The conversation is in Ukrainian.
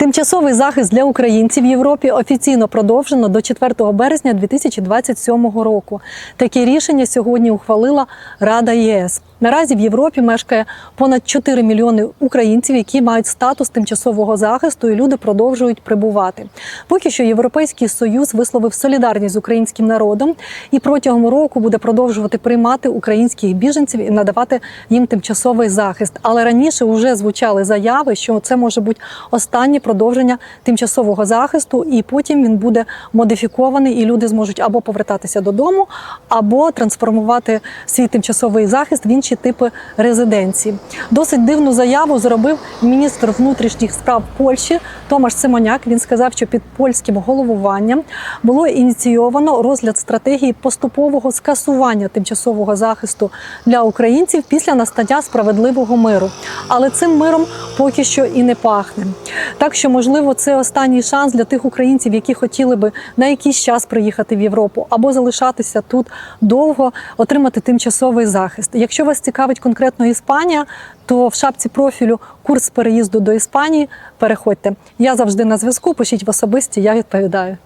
Тимчасовий захист для українців в Європі офіційно продовжено до 4 березня 2027 року. Таке рішення сьогодні ухвалила Рада ЄС. Наразі в Європі мешкає понад 4 мільйони українців, які мають статус тимчасового захисту, і люди продовжують прибувати. Поки що Європейський союз висловив солідарність з українським народом і протягом року буде продовжувати приймати українських біженців і надавати їм тимчасовий захист. Але раніше вже звучали заяви, що це може бути останнє продовження тимчасового захисту, і потім він буде модифікований, і люди зможуть або повертатися додому, або трансформувати свій тимчасовий захист в інші типи резиденції. Досить дивну заяву зробив міністр внутрішніх справ Польщі Томаш Симоняк. Він сказав, що під польським головуванням було ініційовано розгляд стратегії поступового скасування тимчасового захисту для українців після настання справедливого миру. Але цим миром поки що і не пахне. Так що, можливо, це останній шанс для тих українців, які хотіли би на якийсь час приїхати в Європу або залишатися тут довго, отримати тимчасовий захист. Якщо вас цікавить конкретно Іспанія, то в шапці профілю курс переїзду до Іспанії переходьте. Я завжди на зв'язку. Пишіть в особисті, я відповідаю.